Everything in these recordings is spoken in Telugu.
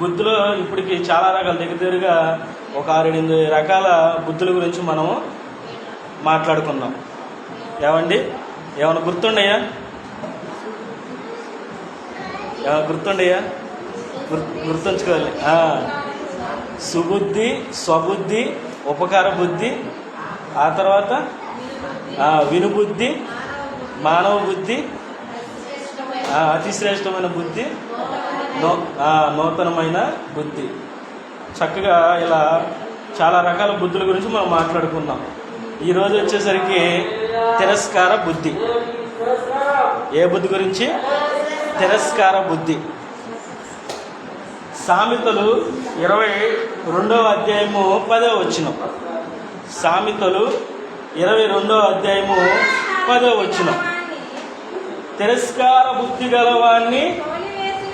బుద్ధులు ఇప్పటికి చాలా రకాల దగ్గర దగ్గరగా ఒక ఆరు ఎనిమిది రకాల బుద్ధుల గురించి మనము మాట్లాడుకుందాం. ఏమండి? ఏమైనా గుర్తుండయా? ఏమైనా గుర్తుండయా? గుర్ గుర్తుంచుకోవాలి. సుబుద్ధి స్వబుద్ధి ఉపకార బుద్ధి ఆ తర్వాత వినుబుద్ధి మానవ బుద్ధి అతిశ్రేష్టమైన బుద్ధి నూతనమైన బుద్ధి. చక్కగా ఇలా చాలా రకాల బుద్ధుల గురించి మనం మాట్లాడుకుందాం. ఈరోజు వచ్చేసరికి తిరస్కార బుద్ధి. ఏ బుద్ధి గురించి? తిరస్కార బుద్ధి. సామెతలు ఇరవై రెండవ అధ్యాయము పదవ వచ్చిన. సామెతలు ఇరవై రెండవ అధ్యాయము పదవ వచ్చిన. తిరస్కార బుద్ధి గలవాన్ని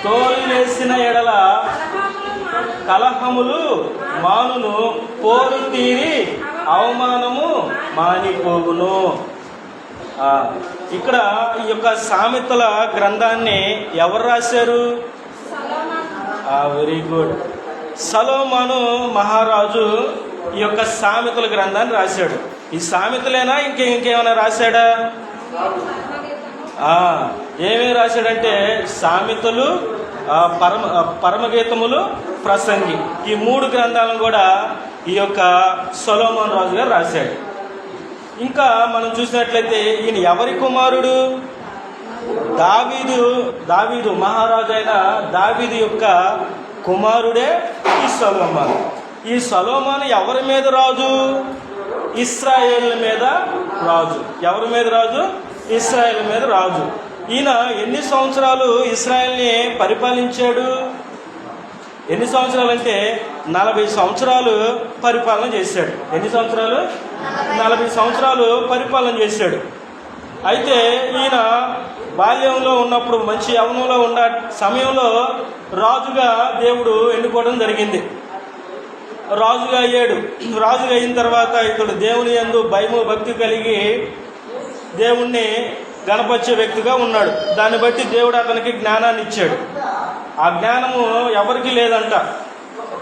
తోలివేసిన ఎడల కలహములు మానును పోరు తీరి అవమానము మానిపోవును. ఇక్కడ ఈ యొక్క సామెతల గ్రంథాన్ని ఎవరు రాశారు? Very good. సలోమాను మహారాజు ఈ యొక్క సామెతల గ్రంథాన్ని రాశాడు. ఈ సామెతలేనా ఇంకే ఇంకేమైనా రాశాడా? ఏమేమి రాశాడంటే సామెతలు పరమ పరమగీతములు ప్రసంగి. ఈ మూడు గ్రంథాలను కూడా ఈ యొక్క సొలోమోన్ రాజు గారు రాశాడు. ఇంకా మనం చూసినట్లయితే ఈయన ఎవరి కుమారుడు? దావీదు దావీదు మహారాజు అయిన దావీదు యొక్క కుమారుడే ఈ సొలోమాన్. ఈ సొలోమాన్ ఎవరి మీద రాజు? ఇస్రాయేల్ మీద రాజు. ఎవరి మీద రాజు? ఇస్రాయల్ మీద రాజు. ఈయన ఎన్ని సంవత్సరాలు ఇస్రాయల్ని పరిపాలించాడు? ఎన్ని సంవత్సరాలు అంటే నలభై సంవత్సరాలు పరిపాలన చేశాడు. ఎన్ని సంవత్సరాలు? నలభై సంవత్సరాలు పరిపాలన చేశాడు. అయితే ఈయన బాల్యంలో ఉన్నప్పుడు మంచి యవనంలో ఉన్న సమయంలో రాజుగా దేవుడు ఎన్నుకోవడం జరిగింది. రాజుగా అయ్యాడు. రాజుగా అయిన తర్వాత ఇతడు దేవుని యందు భయము భక్తి కలిగి దేవుణ్ణి గణపరిచే వ్యక్తిగా ఉన్నాడు. దాన్ని బట్టి దేవుడు అతనికి జ్ఞానాన్ని ఇచ్చాడు. ఆ జ్ఞానము ఎవరికి లేదంట.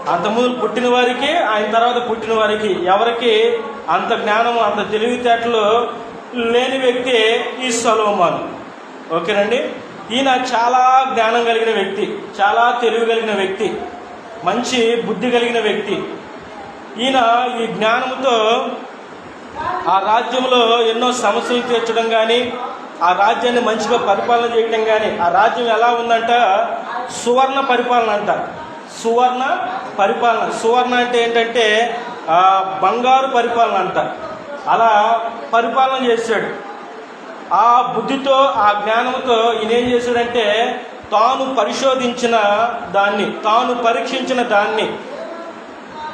అంతకుముందు పుట్టిన వారికి ఆయన తర్వాత పుట్టిన వారికి ఎవరికి అంత జ్ఞానము అంత తెలివితేటలు లేని వ్యక్తి ఈ సలోమాను. ఓకేనండి? ఈయన చాలా జ్ఞానం కలిగిన వ్యక్తి చాలా తెలివి కలిగిన వ్యక్తి మంచి బుద్ధి కలిగిన వ్యక్తి. ఈయన ఈ జ్ఞానముతో ఆ రాజ్యంలో ఎన్నో సమస్యలు తీర్చడం కానీ ఆ రాజ్యాన్ని మంచిగా పరిపాలన చేయడం కానీ ఆ రాజ్యం ఎలా ఉందంట? సువర్ణ పరిపాలన అంట. సువర్ణ పరిపాలన. సువర్ణ అంటే ఏంటంటే బంగారు పరిపాలన అంట. అలా పరిపాలన చేశాడు. ఆ బుద్ధితో ఆ జ్ఞానంతో ఈయన ఏం చేశాడంటే తాను పరిశోధించిన దాన్ని తాను పరీక్షించిన దాన్ని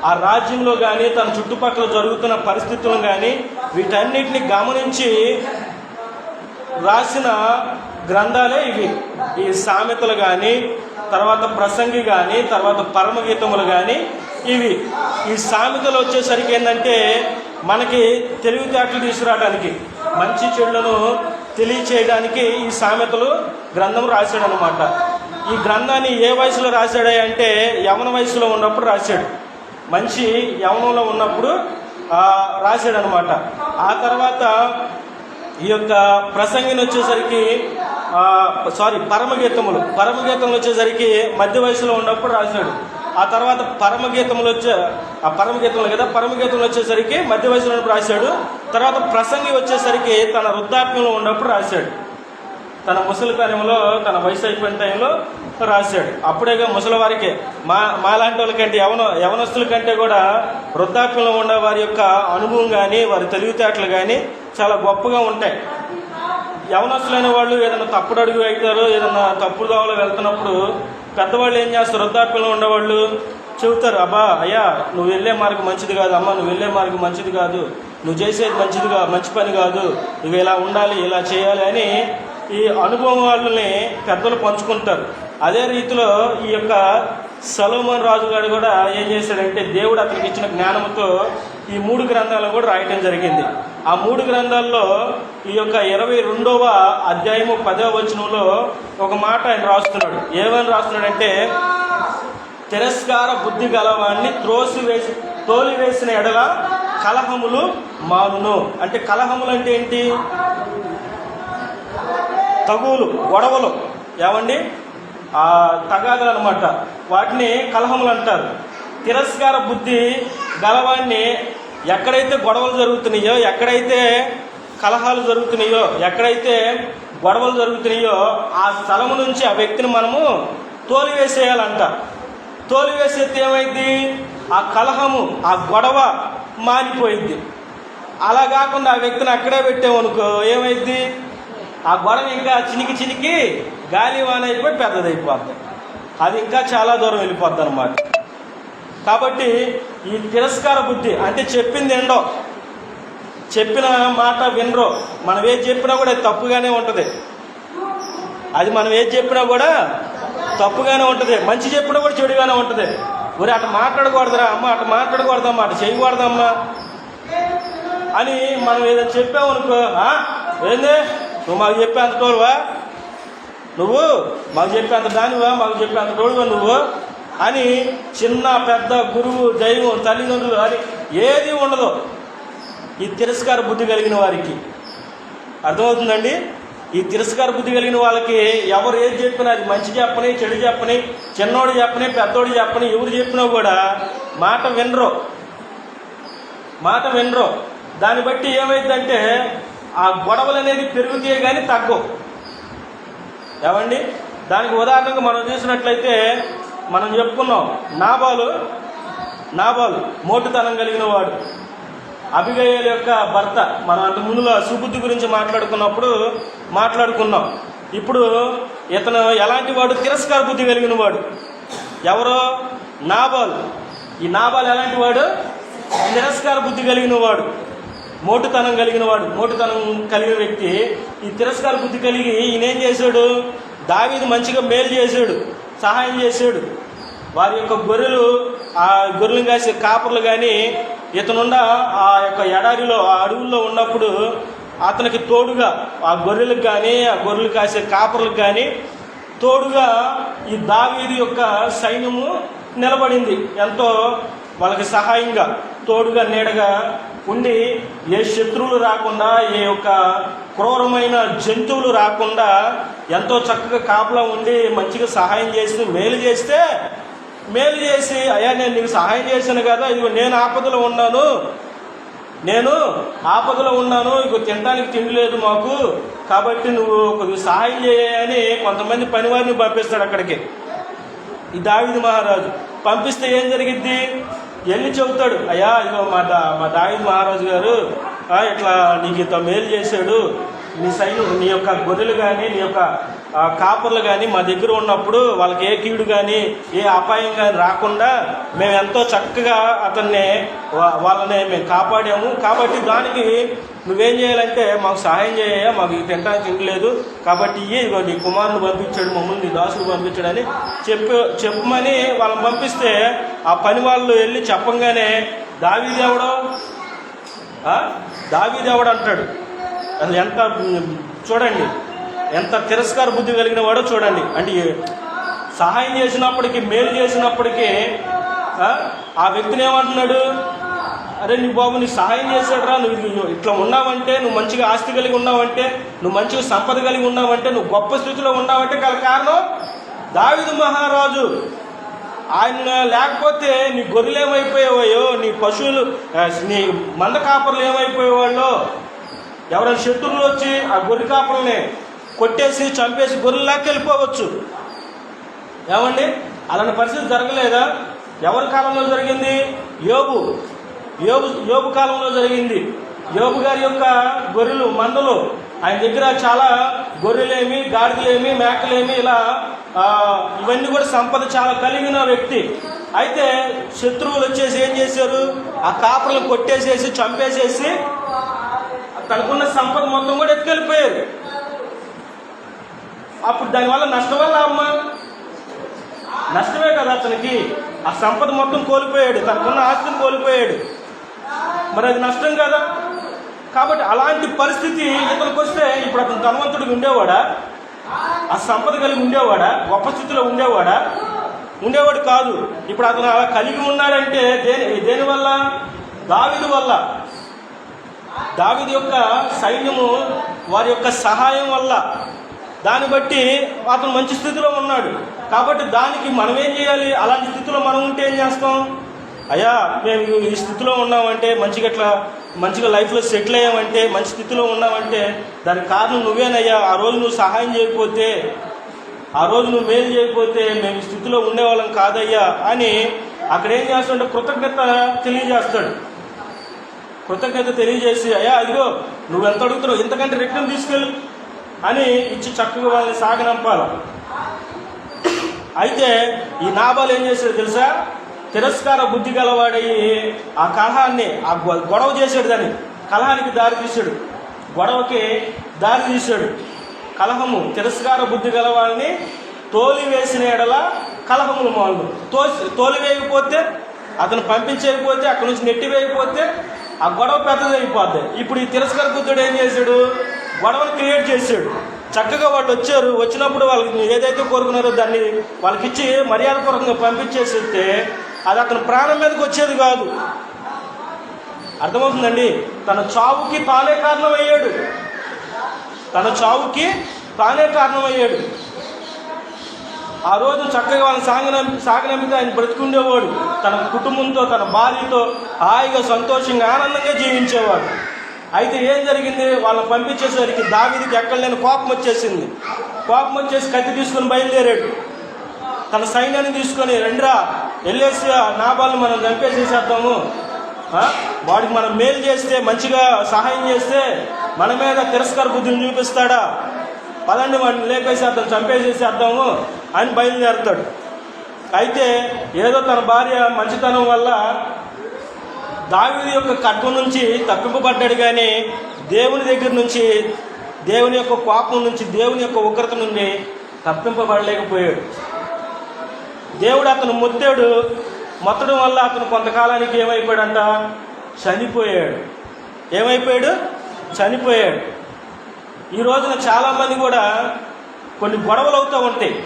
ఆ రాజ్యంలో కానీ తన చుట్టుపక్కల జరుగుతున్న పరిస్థితులను కానీ వీటన్నిటిని గమనించి రాసిన గ్రంథాలే ఇవి. ఈ సామెతలు కానీ తర్వాత ప్రసంగి కానీ తర్వాత పరమగీతములు కానీ ఇవి. ఈ సామెతలు వచ్చేసరికి ఏంటంటే మనకి తెలివితేటలు తీసుకురావడానికి మంచి చెడులను తెలియచేయడానికి ఈ సామెతలు గ్రంథం రాశాడు అనమాట ఈ గ్రంథాన్ని ఏ వయసులో రాశాడు అంటే యవన వయసులో ఉన్నప్పుడు రాశాడు. మంచి యవనంలో ఉన్నప్పుడు ఆ, రాశాడు అనమాట ఆ తర్వాత ఈ యొక్క ప్రసంగిని వచ్చేసరికి సారీ పరమగీతములు. పరమగీతములు వచ్చేసరికి మధ్య వయసులో ఉన్నప్పుడు రాశాడు. ఆ తర్వాత పరమగీతములు వచ్చే ఆ పరమగీతములు కదా పరమగీతములు వచ్చేసరికి మధ్య వయసులో ఉన్నప్పుడు రాశాడు. తర్వాత ప్రసంగి వచ్చేసరికి తన వృద్ధాప్యంలో ఉన్నప్పుడు రాశాడు. తన ముసలితనంలో తన వయసు అయిపోయిన టైంలో రాశాడు. అప్పుడేగా ముసలివారికి మా మాలాంటి వాళ్ళకంటే యవన యవనస్తుల కంటే కూడా వృద్ధాప్యంలో ఉన్న వారి యొక్క అనుభవం కానీ వారి తెలివితేటలు కానీ చాలా గొప్పగా ఉంటాయి. యవనస్తులైన వాళ్ళు ఏదైనా తప్పుడు అడుగు అవుతారు ఏదైనా తప్పుడు దావలో వెళ్తున్నప్పుడు పెద్దవాళ్ళు ఏం చేస్తారు? వృద్ధాప్యంలో ఉండేవాళ్ళు చెబుతారు అబ్బా అయ్యా నువ్వు వెళ్ళే మార్గం మంచిది కాదు అమ్మ నువ్వు వెళ్ళే మార్గం మంచిది కాదు నువ్వు చేసేది మంచిది కాదు మంచి పని కాదు నువ్వు ఇలా ఉండాలి ఇలా చేయాలి అని ఈ అనుభవం వాళ్ళని పెద్దలు పంచుకుంటారు. అదే రీతిలో ఈ యొక్క సలోమన్ రాజు గారు కూడా ఏం చేశాడంటే దేవుడు అతనికి ఇచ్చిన జ్ఞానంతో ఈ మూడు గ్రంథాలను కూడా రాయటం జరిగింది. ఆ మూడు గ్రంథాల్లో ఈ యొక్క ఇరవై రెండవ అధ్యాయము పదవ వచనంలో ఒక మాట ఆయన రాస్తున్నాడు. ఏమని రాస్తున్నాడంటే తిరస్కార బుద్ధి గలవాన్ని త్రోసి వేసి తోలి వేసిన ఎడల కలహములు మారును. అంటే కలహములు అంటే ఏంటి? తగువులు గొడవలు. ఏమండి? ఆ తగాదులు అనమాట వాటిని కలహములు అంటారు. తిరస్కార బుద్ధి గలవాన్ని ఎక్కడైతే గొడవలు జరుగుతున్నాయో ఎక్కడైతే కలహాలు జరుగుతున్నాయో ఎక్కడైతే గొడవలు జరుగుతున్నాయో ఆ స్థలము నుంచి ఆ వ్యక్తిని మనము తోలివేసేయాలంట. తోలివేసేస్తే ఏమైంది? ఆ కలహము ఆ గొడవ మారిపోయింది. అలా కాకుండా ఆ వ్యక్తిని అక్కడే పెట్టామనుకో ఏమైంది? ఆ గొడవ ఇంకా చినికి చినికి గాలి వాన అయిపోయి పెద్దదైపోద్ది. అది ఇంకా చాలా దూరం వెళ్ళిపోద్ది అనమాట కాబట్టి ఈ తిరస్కార బుద్ధి అంటే చెప్పింది ఎండో చెప్పిన మాట వినరు. మనం ఏది చెప్పినా కూడా అది తప్పుగానే ఉంటుంది. అది మనం ఏది చెప్పినా కూడా తప్పుగానే ఉంటుంది. మంచి చెప్పినా కూడా చెడుగానే ఉంటుంది. ఒరే అటు మాట్లాడకూడదురా అమ్మ అటు మాట్లాడకూడదమ్మా అటు చేయకూడదమ్మా అని మనం ఏదైనా చెప్పామనుకో ఏందే ఏంది? నువ్వు మాకు చెప్పేంత తోడువా? నువ్వు మాకు చెప్పేంత దానివా? మాకు చెప్పేంత తోడువా నువ్వు? అని చిన్న పెద్ద గురువు దైవం తల్లిదండ్రులు అని ఏది ఉండదు. ఈ తిరస్కార బుద్ధి కలిగిన వారికి. అర్థమవుతుందండి? ఈ తిరస్కార బుద్ధి కలిగిన వాళ్ళకి ఎవరు ఏది చెప్పినా అది మంచి చెప్పని చెడు చెప్పని చిన్నోడు చెప్పని పెద్దోడు చెప్పని ఎవరు చెప్పినా కూడా మాట వినరు. మాట వినరు. దాన్ని బట్టి ఏమైందంటే ఆ గొడవలు అనేది పెరుగుతాయి కానీ తగ్గవు. ఏమండి? దానికి ఉదాహరణగా మనం చూసినట్లయితే మనం చెప్పుకున్నాం నాబాలు నాబాలు మోటుతనం కలిగిన వాడు. అభిగయల యొక్క భర్త మనం అంత ముందులో సుబుద్ధి గురించి మాట్లాడుకున్నప్పుడు మాట్లాడుకున్నాం. ఇప్పుడు ఇతను ఎలాంటి వాడు? తిరస్కార బుద్ధి కలిగిన వాడు. ఎవరో? నాబాల్. ఈ నాబాల్ ఎలాంటి వాడు? తిరస్కార బుద్ధి కలిగిన వాడు. మోటుతనం కలిగిన వాడు మోటుతనం కలిగిన వ్యక్తి ఈ తిరస్కార బుద్ధి కలిగి ఈయనేం చేశాడు? దావీదు మంచిగా మేలు చేశాడు సహాయం చేశాడు. వారి యొక్క గొర్రెలు ఆ గొర్రెలు కాసే కాపర్లు కానీ ఇతనుండ ఆ యొక్క ఎడారిలో ఆ అడవుల్లో ఉన్నప్పుడు అతనికి తోడుగా ఆ గొర్రెలకు కానీ ఆ గొర్రెలు కాసే కాపర్లకు కానీ తోడుగా ఈ దావీదు యొక్క సైన్యము నిలబడింది. ఎంతో వాళ్ళకి సహాయంగా తోడుగా నీడగా ఉండి ఏ శత్రువులు రాకుండా ఏ యొక్క క్రూరమైన జంతువులు రాకుండా ఎంతో చక్కగా కాపలా ఉండి మంచిగా సహాయం చేసి మేలు చేస్తే మేలు చేసి అయ్యా నేను నీకు సహాయం చేశాను కదా ఇదిగో నేను ఆపదలో ఉన్నాను నేను ఆపదలో ఉన్నాను ఇక తినడానికి తిండి లేదు మాకు కాబట్టి నువ్వు కొద్దిగా సహాయం చేయని కొంతమంది పనివారిని పంపిస్తాడు అక్కడికి. ఈ దావిది మహారాజు. పంపిస్తే ఏం జరిగిద్ది? వెళ్ళి చెబుతాడు? అయ్యా ఇగో మా దా మా దావిది మహారాజు గారు ఇట్లా నీకు ఇంత మేలు చేశాడు. నీ సైన్యం నీ యొక్క గొర్రెలు కానీ నీ యొక్క కాపర్లు కానీ మా దగ్గర ఉన్నప్పుడు వాళ్ళకి ఏ కీడు కానీ ఏ అపాయం కానీ రాకుండా మేము ఎంతో చక్కగా అతన్ని వాళ్ళని మేము కాపాడాము. కాబట్టి దానికి నువ్వేం చేయాలంటే మాకు సహాయం చేయ మాకు తినడానికి తినలేదు. కాబట్టి ఇయ్యి, నీ కుమారుని పంపించాడు మమ్మల్ని నీ దాసుడు పంపించాడని చెప్పు చెప్పమని వాళ్ళని పంపిస్తే ఆ పని వాళ్ళు వెళ్ళి చెప్పంగానే దావీదేవుడో ఆ? దావీదేవుడు అంటాడు అసలు ఎంత చూడండి. ఎంత తిరస్కార బుద్ధి కలిగిన వాడో చూడండి. అంటే సహాయం చేసినప్పటికీ మేలు చేసినప్పటికీ ఆ? వ్యక్తిని ఏమంటున్నాడు? అరే నీ బాబు నీ సహాయం చేశాడు రా నువ్వు ఇట్లా ఉన్నావంటే నువ్వు మంచిగా ఆస్తి కలిగి ఉన్నావంటే నువ్వు మంచిగా సంపద కలిగి ఉన్నావంటే నువ్వు గొప్ప స్థితిలో ఉన్నావంటే గల కారణం దావిదు మహారాజు. ఆయన లేకపోతే నీ గొర్రెలు ఏమైపోయేవాయో నీ పశువులు నీ మంద కాపర్లు ఏమైపోయేవాళ్ళో ఎవరైనా శత్రువులు వచ్చి ఆ గొర్రె కాపర్లని కొట్టేసి చంపేసి గొర్రెలు వెళ్ళిపోవచ్చు. ఏమండి? అలాంటి పరిస్థితి జరగలేదా? ఎవరి కాలంలో జరిగింది? యోగు యోగు యోగు కాలంలో జరిగింది. యోబు గారి యొక్క గొర్రెలు మందలు ఆయన దగ్గర చాలా గొర్రెలేమి గాడిదలేమి మేకలేమి ఇలా ఇవన్నీ కూడా సంపద చాలా కలిగిన వ్యక్తి. అయితే శత్రువులు వచ్చేసి ఏం చేశారు? ఆ కాపర్లు కొట్టేసేసి చంపేసేసి తనకున్న సంపద మొత్తం కూడా ఎత్తుకెళ్ళిపోయారు అప్పుడు దానివల్ల నష్టమే అమ్మ? నష్టమే కదా అతనికి. ఆ సంపద మొత్తం కోల్పోయాడు తనకున్న ఆస్తిని కోల్పోయాడు. మరి అది నష్టం కదా. కాబట్టి అలాంటి పరిస్థితి ఇతనికి వస్తే ఇప్పుడు అతను ధనవంతుడు ఉండేవాడా? ఆ సంపద కలిగి ఉండేవాడా? గొప్ప స్థితిలో ఉండేవాడా? ఉండేవాడు కాదు. ఇప్పుడు అతను అలా కలిగి ఉన్నాడంటే దేని దేనివల్ల దావిది వల్ల. దావిది యొక్క సైన్యము వారి యొక్క సహాయం వల్ల దాన్ని బట్టి అతను మంచి స్థితిలో ఉన్నాడు. కాబట్టి దానికి మనం ఏం చేయాలి? అలాంటి స్థితిలో మనం ఉంటే ఏం చేస్తాం? అయ్యా మేము ఈ స్థితిలో ఉన్నామంటే మంచిగా ఇట్లా మంచిగా లైఫ్లో సెటిల్ అయ్యామంటే మంచి స్థితిలో ఉన్నామంటే దానికి కారణం నువ్వేనయ్యా. ఆ రోజు నువ్వు సహాయం చేయకపోతే ఆ రోజు నువ్వు మేలు చేయకపోతే మేము స్థితిలో ఉండేవాళ్ళం కాదయ్యా అని అక్కడ ఏం చేస్తాడంటే కృతజ్ఞత తెలియజేస్తాడు. కృతజ్ఞత తెలియజేసి అయ్యా అదిగో నువ్వు ఎంత అడుగుతున్నావు? ఇంతకంటే రిటర్న్ తీసుకెళ్ళు అని ఇచ్చి చక్కగా వాళ్ళని సాగనంపాలి. అయితే ఈ నాబాలు ఏం చేశాడు తెలుసా? తిరస్కార బుద్ధి గలవాడయ్యి ఆ కలహాన్ని ఆ గొ- గొడవ చేశాడు దాన్ని. కలహానికి దారి తీశాడు. గొడవకి దారి తీశాడు. కలహము తిరస్కార బుద్ధి గలవాడిని తోలివేసిన ఎడల కలహములు మొదలు తోసి తోలివేయకపోతే అతను పంపించేయకపోతే అక్కడి నుంచి నెట్టి వేయకపోతే ఆ గొడవ పెద్దదైపోద్ది ఇప్పుడు ఈ తిరస్కార బుద్ధుడు ఏం చేశాడు? గొడవలు క్రియేట్ చేశాడు. చక్కగా వాళ్ళు వచ్చారు. వచ్చినప్పుడు వాళ్ళకి ఏదైతే కోరుకున్నారో దాన్ని వాళ్ళకి ఇచ్చి మర్యాదపూర్వకంగా పంపించేస్తే అది అతని ప్రాణం మీదకి వచ్చేది కాదు. అర్థమవుతుందండి? తన చావుకి తానే కారణమయ్యాడు. తన చావుకి తానే కారణమయ్యాడు. ఆ రోజు చక్కగా వాళ్ళని సాగనం సాగనంపితే ఆయన బ్రతుకుండేవాడు. తన కుటుంబంతో తన భార్యతో హాయిగా సంతోషంగా ఆనందంగా జీవించేవాడు. అయితే ఏం జరిగింది? వాళ్ళని పంపించేసరికి దావిదికి ఎక్కడ లేని కోపం వచ్చేసింది. కోపం వచ్చేసి కత్తి తీసుకుని బయలుదేరాడు. తన సైన్యాన్ని తీసుకొని రెండ్రా వెళ్ళేసి ఆ నాబాల్ని మనం చంపేసేసేద్దాము. వాడికి మనం మేలు చేస్తే మంచిగా సహాయం చేస్తే మన మీద తిరస్కార బుద్ధిని చూపిస్తాడా? పదండి వాడిని లేపేసేద్దాం చంపేసేసేద్దాము అని బయలుదేరుతాడు. అయితే ఏదో తన భార్య మంచితనం వల్ల దావీదు యొక్క కట్టు నుంచి తప్పింపబడ్డాడు కానీ దేవుని దగ్గర నుంచి దేవుని యొక్క కోపం నుంచి దేవుని యొక్క ఉగ్రత నుండి తప్పింపబడలేకపోయాడు. దేవుడు అతను మొత్తాడు మొత్తడం వల్ల అతను కొంతకాలానికి ఏమైపోయాడంట? చనిపోయాడు. ఏమైపోయాడు? చనిపోయాడు. ఈ రోజున చాలామంది కూడా కొన్ని గొడవలు అవుతూ ఉంటాయి.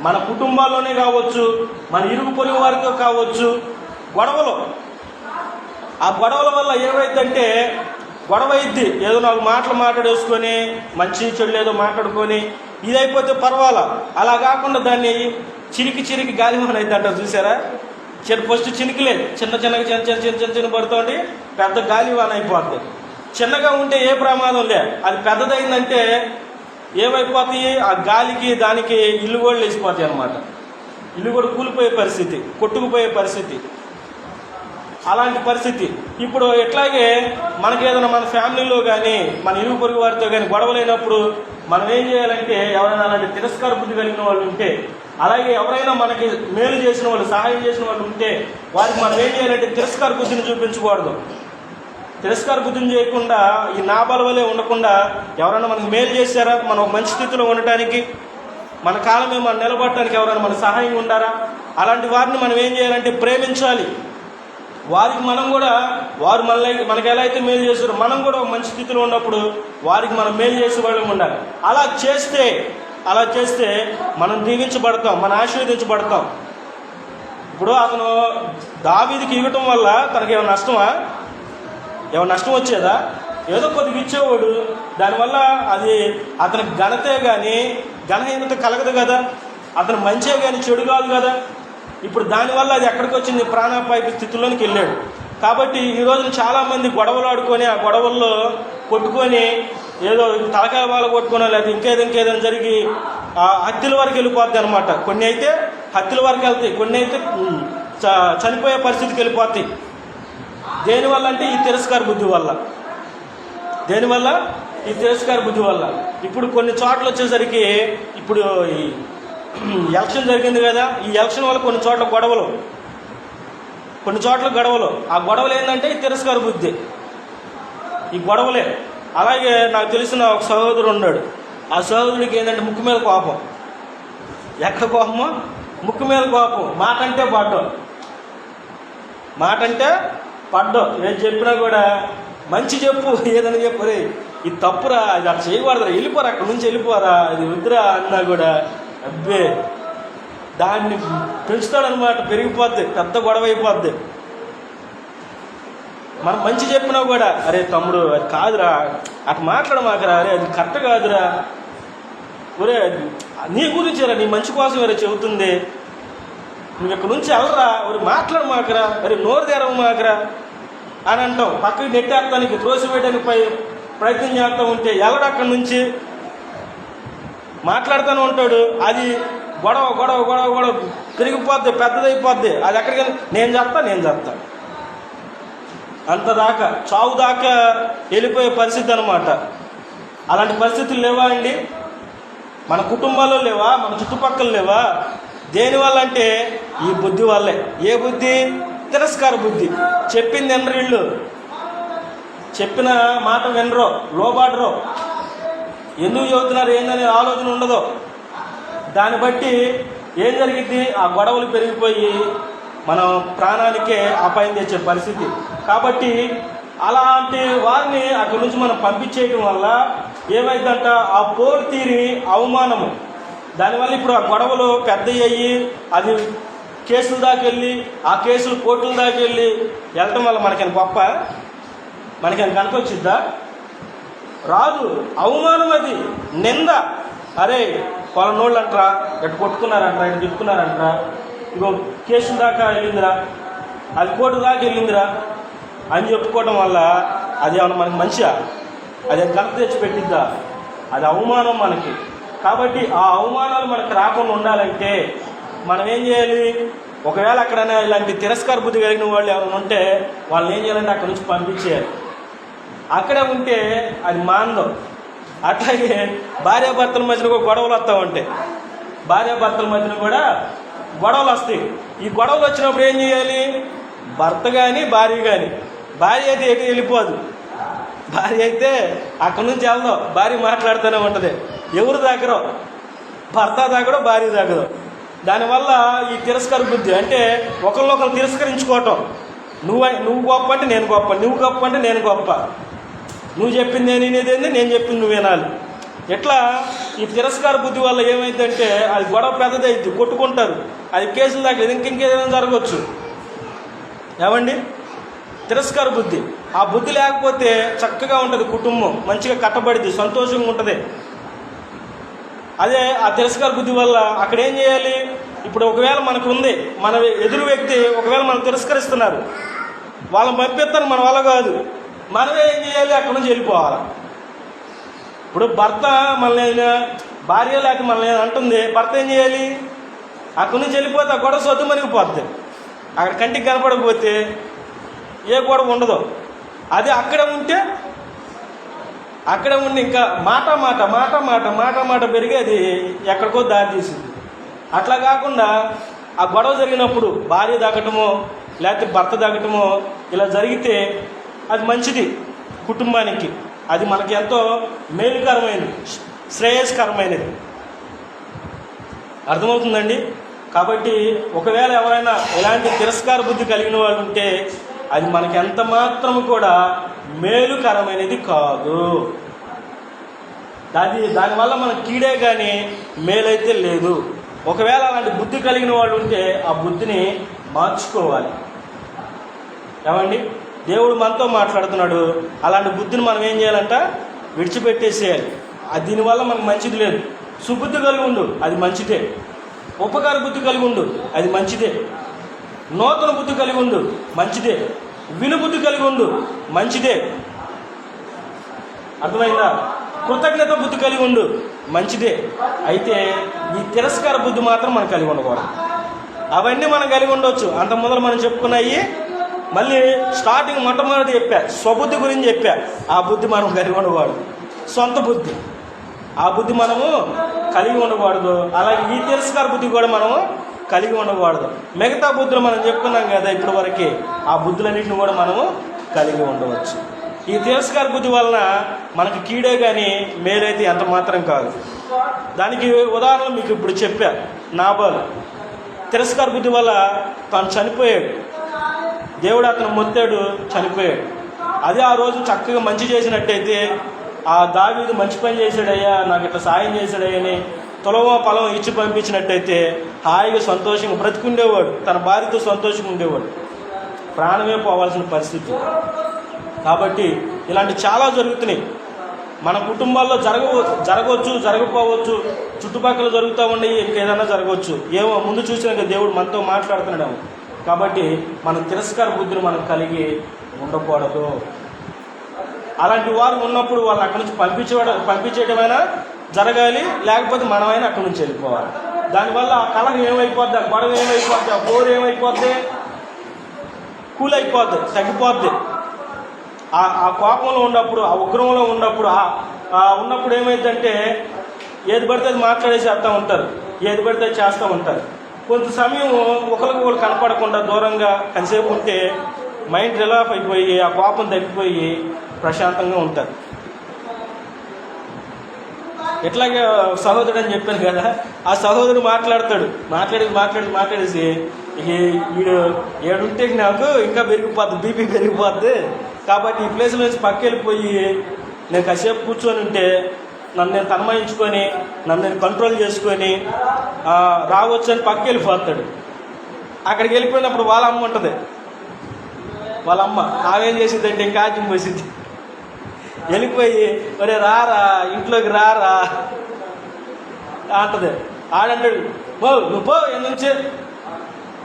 మన కుటుంబాల్లోనే కావచ్చు మన ఇరుగు పొరుగు వారితో కావచ్చు గొడవలు. ఆ గొడవల వల్ల ఏమైందంటే గొడవ అయింది ఏదో నాలుగు మాటలు మాట్లాడేసుకొని మంచి చెడు ఏదో మాట్లాడుకొని ఇది అయిపోతే పర్వాలా? అలా కాకుండా దాన్ని చిరికి చిరికి గాలిమోహన్ అయితే అంటారు చూసారా? చిన్న ఫస్ట్ చినికిలే. చిన్న చిన్నగా చిన్న చిన్న చిన్న చిన్న చిన్న పడుతుంది పెద్ద గాలివాన అయిపోద్ది చిన్నగా ఉంటే ఏ ప్రమాదం లే. అది పెద్దదైందంటే ఏమైపోతాయి ఆ గాలికి దానికి ఇల్లు కూడా లేచిపోతాయి అనమాట ఇల్లు కూడా కూలిపోయే పరిస్థితి కొట్టుకుపోయే పరిస్థితి. అలాంటి పరిస్థితి. ఇప్పుడు ఎట్లాగే మనకి ఏదైనా మన ఫ్యామిలీలో కానీ మన ఇరుగు పొరుగు వారితో కానీ గొడవలైనప్పుడు మనం ఏం చేయాలంటే ఎవరైనా అలాంటి తిరస్కార బుద్ధి కలిగిన వాళ్ళు ఉంటే అలాగే ఎవరైనా మనకి మేలు చేసిన వాళ్ళు సహాయం చేసిన వాళ్ళు ఉంటే వారికి మనం ఏం చేయాలంటే తిరస్కార బుద్ధిని చూపించకూడదు. తిరస్కార బుద్ధిని చేయకుండా ఈ నాబాల వలె ఉండకుండా ఎవరైనా మనకు మేలు చేశారా? మనం ఒక మంచి స్థితిలో ఉండటానికి మన కాలమే మనం నిలబడటానికి ఎవరైనా మన సహాయం ఉండారా? అలాంటి వారిని మనం ఏం చేయాలంటే ప్రేమించాలి. వారికి మనం కూడా వారు మన మనకి ఎలా అయితే మేలు చేస్తారో మనం కూడా ఒక మంచి స్థితిలో ఉన్నప్పుడు వారికి మనం మేలు చేసే వాళ్ళం ఉండాలి. అలా చేస్తే అలా చేస్తే మనం దీవించబడతాం మనం ఆశీర్వదించబడతాం. ఇప్పుడు అతను దావీదికి ఇవ్వటం వల్ల తనకి ఏమైనా నష్టమా? ఏమైనా నష్టం వచ్చేదా? ఏదో కొద్దిగా ఇచ్చేవాడు. దానివల్ల అది అతని ఘనతే కానీ ఘనహీనత కలగదు కదా. అతను మంచే కానీ చెడు కాదు కదా. ఇప్పుడు దానివల్ల అది ఎక్కడికి వచ్చింది? ప్రాణాపాయపు స్థితిలోనికి వెళ్ళాడు. కాబట్టి ఈ రోజున చాలామంది గొడవలు ఆడుకొని ఆ గొడవల్లో కొట్టుకొని ఏదో తలకాయ బాల కొట్టుకున్నా లేకపోతే ఇంకేదో ఇంకేదైనా జరిగి ఆ హత్యల వరకు వెళ్ళిపోద్ది అనమాట కొన్ని అయితే హత్యల వరకు వెళ్తాయి. కొన్ని అయితే చ- చనిపోయే పరిస్థితికి వెళ్ళిపోతాయి. దేనివల్ల అంటే ఈ తిరస్కార బుద్ధి వల్ల? దేనివల్ల ఈ తిరస్కార బుద్ధి వల్ల. ఇప్పుడు కొన్ని చోట్ల వచ్చేసరికి ఇప్పుడు ఈ ఎలక్షన్ జరిగింది కదా ఈ ఎలక్షన్ వల్ల కొన్ని చోట్ల గొడవలు. కొన్ని చోట్ల గొడవలు. ఆ గొడవలు ఏంటంటే ఈ తిరస్కార బుద్ధి. ఈ గొడవలే. అలాగే నాకు తెలిసిన ఒక సహోదరుడు ఉన్నాడు. ఆ సహోదరుడికి ఏంటంటే ముక్కు మీద కోపం. ఎక్కడ కోపమో? ముక్కు మీద కోపం. మాట అంటే పడ్డం మాట అంటే పడ్డం. ఏం చెప్పినా కూడా మంచి చెప్పు ఏదని చెప్పరే ఇది తప్పురా ఇది అట్లా చేయకూడదురా వెళ్ళిపోరా అక్కడి నుంచి వెళ్ళిపోరా ఇది వద్దురా అన్నా కూడా అబ్బే దాన్ని పెంచుతాడనమాట పెరిగిపోద్ది పెద్ద గొడవ అయిపోద్ది. మనం మంచి చెప్పినా కూడా అరే తమ్ముడు అది కాదురా అటు మాట్లాడమాకరా అరే అది కరెక్ట్ కాదురా. ఒరే నీ గురించేరా నీ మంచి కోసం వేరే చెబుతుంది. నువ్వు ఇక్కడ నుంచి వెళ్ళరా ఒరే మాట్లాడమాకరా అరే నోరు తెరవమాకరా. అని అంటాం. పక్కకి నెట్టేస్తానికి త్రోసివేయడానికి ప్రయత్నం చేస్తూ ఉంటే ఎవడు అక్కడి నుంచి? మాట్లాడుతూనే ఉంటాడు. అది గొడవ గొడవ గొడవ గొడవ తిరిగిపోద్ది పెద్దదైపోద్ది. అది ఎక్కడికి నేను చేస్తా నేను చేస్తా. అంత దాకా చావు దాకా వెళ్ళిపోయే పరిస్థితి అనమాట అలాంటి పరిస్థితులు లేవా అండి? మన కుటుంబాల్లో లేవా? మన చుట్టుపక్కల లేవా? దేనివల్ల అంటే ఈ బుద్ధి వల్లే. ఏ బుద్ధి? తిరస్కార బుద్ధి. చెప్పింది ఎనరు చెప్పిన మాట వినరో లోబాడరో. ఎందుకు చదువుతున్నారు ఏందనే ఆలోచన ఉండదు. దాన్ని బట్టి ఏం జరిగింది ఆ గొడవలు పెరిగిపోయి మనం ప్రాణానికే అపాయం తెచ్చే పరిస్థితి. కాబట్టి అలాంటి వారిని అక్కడి నుంచి మనం పంపించేయటం వల్ల ఏమైందంట? ఆ పోరు తీరి అవమానము. దానివల్ల ఇప్పుడు ఆ గొడవలు పెద్ద అయ్యి అది కేసుల దాకా వెళ్ళి ఆ కేసులు కోర్టుల దాకా వెళ్ళి వెళ్ళటం వల్ల మనకని గొప్ప? మనకని కనుకొచ్చిద్దా? రాదు. అవమానం అది. నింద. అరే పొలనోళ్ళు అంటారా ఎటు కొట్టుకున్నారంటరా ఇటు తిట్టుకున్నారంటరా ఇగో కేసుల దాకా వెళ్ళిందిరా. అది కోర్టు దాకా వెళ్ళిందిరా. అని చెప్పుకోవడం వల్ల అది ఏమన్నా మనకి మంచిగా అది ఘనత తెచ్చి పెట్టిద్దా అది అవమానం మనకి. కాబట్టి ఆ అవమానాలు మనకు రాకుండా ఉండాలంటే మనం ఏం చేయాలి? ఒకవేళ అక్కడైనా ఇలాంటి తిరస్కార బుద్ధి కలిగిన వాళ్ళు ఎవరైనా ఉంటే వాళ్ళని ఏం చేయాలంటే అక్కడ నుంచి పంపించేయాలి. అక్కడే ఉంటే అది మాందం అట్లాగే భార్యాభర్తల మధ్యన కూడా గొడవలు వస్తూ ఉంటాయి. భార్యాభర్తల మధ్యన కూడా గొడవలు వస్తాయి. ఈ గొడవలు వచ్చినప్పుడు ఏం చేయాలి? భర్త కానీ భార్య కానీ భార్య అయితే ఎటు వెళ్ళిపోదు. భార్య అయితే అక్కడి నుంచి వెళ్దాం. భార్య మాట్లాడుతూనే ఉంటుంది. ఎవరు దగ్గర? భర్త దగ్గర భార్య దగ్గర. దానివల్ల ఈ తిరస్కార బుద్ధి అంటే ఒకరినొకరు తిరస్కరించుకోవటం. నువ్వు నువ్వు గొప్ప అంటే నేను గొప్ప నువ్వు గొప్ప అంటే నేను గొప్ప. నువ్వు చెప్పింది నేను వినేదేంది నేను చెప్పింది నువ్వు వినాలి. ఎట్లా? ఈ తిరస్కార బుద్ధి వల్ల ఏమైందంటే అది గొడవ పెద్దదైద్ది కొట్టుకుంటారు. అది కేసులు దాకా ఇంకింకేదైనా జరగవచ్చు ఏమండి? తిరస్కార బుద్ధి. ఆ బుద్ధి లేకపోతే చక్కగా ఉంటుంది కుటుంబం మంచిగా కట్టబడిద్ది సంతోషంగా ఉంటుంది. అదే ఆ తిరస్కార బుద్ధి వల్ల అక్కడ ఏం చేయాలి? ఇప్పుడు ఒకవేళ మనకు ఉంది మన ఎదురు వ్యక్తి ఒకవేళ మనం తిరస్కరిస్తున్నారు వాళ్ళని పంపిస్తారు మన వల్ల కాదు. మనమే ఏం చేయాలి? అక్కడ నుంచి వెళ్ళిపోవాలి. ఇప్పుడు భర్త మనల్ని భార్య లేక మనల్ని అంటుంది భర్త ఏం చేయాలి? అక్కడి నుంచి వెళ్ళిపోతే ఆ గొడవ సొద్దు మనిగిపోద్ది అక్కడ కంటికి కనపడకపోతే ఏ గొడవ ఉండదు. అది అక్కడ ఉంటే అక్కడ ఉండి ఇంకా మాట మాట మాట మాట మాట మాట పెరిగి అది ఎక్కడికో దారి తీసింది. అట్లా కాకుండా ఆ గొడవ జరిగినప్పుడు భార్య దాగటమో లేకపోతే భర్త దాగటమో ఇలా జరిగితే అది మంచిది కుటుంబానికి. అది మనకి ఎంతో మేలుకరమైనది శ్రేయస్కరమైనది. అర్థమవుతుందండి? కాబట్టి ఒకవేళ ఎవరైనా ఇలాంటి తిరస్కార బుద్ధి కలిగిన వాళ్ళు ఉంటే అది మనకి ఎంత మాత్రం కూడా మేలుకరమైనది కాదు. అది దానివల్ల మన కీడే కానీ మేలైతే లేదు. ఒకవేళ అలాంటి బుద్ధి కలిగిన వాళ్ళు ఉంటే ఆ బుద్ధిని మార్చుకోవాలి. ఏమండి? దేవుడు మనతో మాట్లాడుతున్నాడు. అలాంటి బుద్ధిని మనం ఏం చేయాలంట? విడిచిపెట్టేసేయాలి. అది దీనివల్ల మనకు మంచిది లేదు. సుబుద్ధి కలిగి ఉండు అది మంచిదే. ఉపకార బుద్ధి కలిగి ఉండు అది మంచిదే. నూతన బుద్ధి కలిగి ఉండు మంచిదే. వినుబుద్ధి కలిగి ఉండు. మంచిదే. అర్థమైందా? కృతజ్ఞత బుద్ధి కలిగి ఉండు. మంచిదే. అయితే ఈ తిరస్కార బుద్ధి మాత్రం మనం కలిగి ఉండకూడదు. అవన్నీ మనం కలిగి ఉండొచ్చు. అంత మొదలు మనం చెప్పుకున్నాయి. మళ్ళీ స్టార్టింగ్ మొట్టమొదటి చెప్పా. స్వబుద్ధి గురించి చెప్పా. ఆ బుద్ధి మనం కలిగి ఉండకూడదు. సొంత బుద్ధి. ఆ బుద్ధి మనము కలిగి ఉండకూడదు. అలాగే ఈ తిరస్కార బుద్ధి కూడా మనము కలిగి ఉండకూడదు. మిగతా బుద్ధులు మనం చెప్పుకున్నాం కదా ఇప్పటి వరకు ఆ బుద్ధులన్నింటిని కూడా మనము కలిగి ఉండవచ్చు. ఈ తిరస్కార బుద్ధి వలన మనకి కీడే కానీ మేలైతే ఎంత మాత్రం కాదు. దానికి ఉదాహరణ మీకు ఇప్పుడు చెప్పా. నాబాలు. తిరస్కార బుద్ధి వల్ల తను చనిపోయాడు. దేవుడు అతను మొత్తాడు చనిపోయాడు. అదే ఆ రోజు చక్కగా మంచి చేసినట్టయితే ఆ దావీదు మంచి పని చేశాడయ్యా నాకు ఇట్లా సాయం చేశాడయ్యని తులవో పొలం ఇచ్చి పంపించినట్టయితే హాయిగా సంతోషంగా బ్రతికుండేవాడు తన భార్యతో సంతోషంగా ఉండేవాడు. ప్రాణమే పోవాల్సిన పరిస్థితి. కాబట్టి ఇలాంటి చాలా జరుగుతున్నాయి. మన కుటుంబాల్లో జరగ జరగవచ్చు జరగపోవచ్చు చుట్టుపక్కల జరుగుతూ ఉన్నాయి ఇంకేదైనా జరగవచ్చు. ఏమో ముందు చూసినాక దేవుడు మనతో మాట్లాడుతున్నాడు. కాబట్టి మన తిరస్కార బుద్ధిని మనం కలిగి ఉండకూడదు. అలాంటి వారు ఉన్నప్పుడు వాళ్ళు అక్కడి నుంచి పంపించడం పంపించేయడమైనా జరగాలి లేకపోతే మనమైనా అక్కడి నుంచి వెళ్ళిపోవాలి. దానివల్ల ఆ కళ ఏమైపోద్ది ఆ గొడవ ఏమైపోద్ది ఆ బోరు ఏమైపోద్ది? కూల్ అయిపోద్ది తగ్గిపోద్ది. ఆ ఆ కోపంలో ఉన్నప్పుడు ఆ ఉగ్రంలో ఉన్నప్పుడు ఉన్నప్పుడు ఏమైందంటే ఏది పడితే అది మాట్లాడేసేస్తూ ఉంటారు ఏది పడితే అది చేస్తూ ఉంటారు. కొంత సమయం ఒకరికి ఒకరు కనపడకుండా దూరంగా కాసేపు ఉంటే మైండ్ రిలాఫ్ అయిపోయి ఆ కోపం తగ్గిపోయి ప్రశాంతంగా ఉంటారు. ఎట్లాగే సహోదరుడు అని చెప్పాను కదా ఆ సహోదరుడు మాట్లాడతాడు. మాట్లాడి మాట్లాడి మాట్లాడేసి వీడు ఏడుంటే నాకు ఇంకా పెరిగిపోద్ది బీపీ పెరిగిపోద్ది. కాబట్టి ఈ ప్లేస్ నుంచి పక్కెళ్ళిపోయి నేను కాసేపు కూర్చొని ఉంటే నన్ను నేను తన్మయించుకొని నన్ను నేను కంట్రోల్ చేసుకొని రావచ్చు అని పక్క వెళ్ళిపోతాడు అక్కడికి వెళ్ళిపోయినప్పుడు వాళ్ళ అమ్మ ఉంటుంది. వాళ్ళ అమ్మ ఆమెం చేసిందంటే ఇంకా ఆజ్యం పోసింది వెళ్ళిపోయి ఒరే రారా ఇంట్లోకి రారా అంటది. ఆడంటాడు పో నువ్వు పో నుంచి.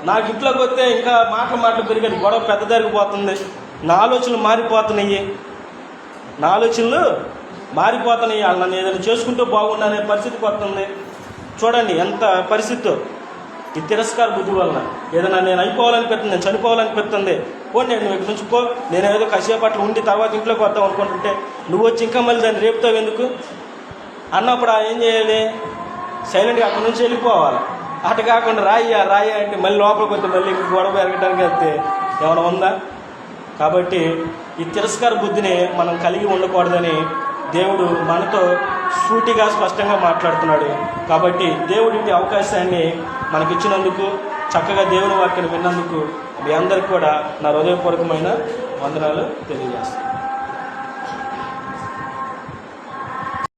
నాకు ఇంట్లోకి వస్తే ఇంకా మాటలు మాటలు పెరిగేది గొడవ పెద్ద జరిగిపోతుంది నా ఆలోచనలు మారిపోతున్నాయి. నా ఆలోచనలు మారిపోతున్నాయి. వాళ్ళు నన్ను ఏదైనా చేసుకుంటూ బాగుండనే పరిస్థితికి వస్తుంది చూడండి ఎంత పరిస్థితి. ఈ తిరస్కార బుద్ధి వలన ఏదైనా నేను అయిపోవాలనిపిస్తుంది నేను చనిపోవాలనిపిస్తుంది పోండి నువ్వు ఇక్కడి నుంచి పో. నేను ఏదో అట్లా ఉండి తర్వాత ఇంట్లోకి వద్దాం అనుకుంటుంటే నువ్వు వచ్చి ఇంకా మళ్ళీ దాన్ని రేపుతావు ఎందుకు? అన్నప్పుడు ఆ ఏం చేయాలి? సైలెంట్గా అక్కడి నుంచి వెళ్ళిపోవాలి. అటు కాకుండా రాయ్యా రాయ్యా అంటే మళ్ళీ లోపలికి వద్దు మళ్ళీ గొడవ ఎరగడానికి వెళ్తే ఏమైనా ఉందా? కాబట్టి ఈ తిరస్కార బుద్ధిని మనం కలిగి ఉండకూడదని దేవుడు మనతో సూటిగా స్పష్టంగా మాట్లాడుతున్నాడు. కాబట్టి దేవుడి అవకాశాన్ని మనకిచ్చినందుకు చక్కగా దేవుని వాక్యాన్ని విన్నందుకు మీ అందరికి కూడా నా హృదయపూర్వకమైన వందనాలు తెలియజేస్తాను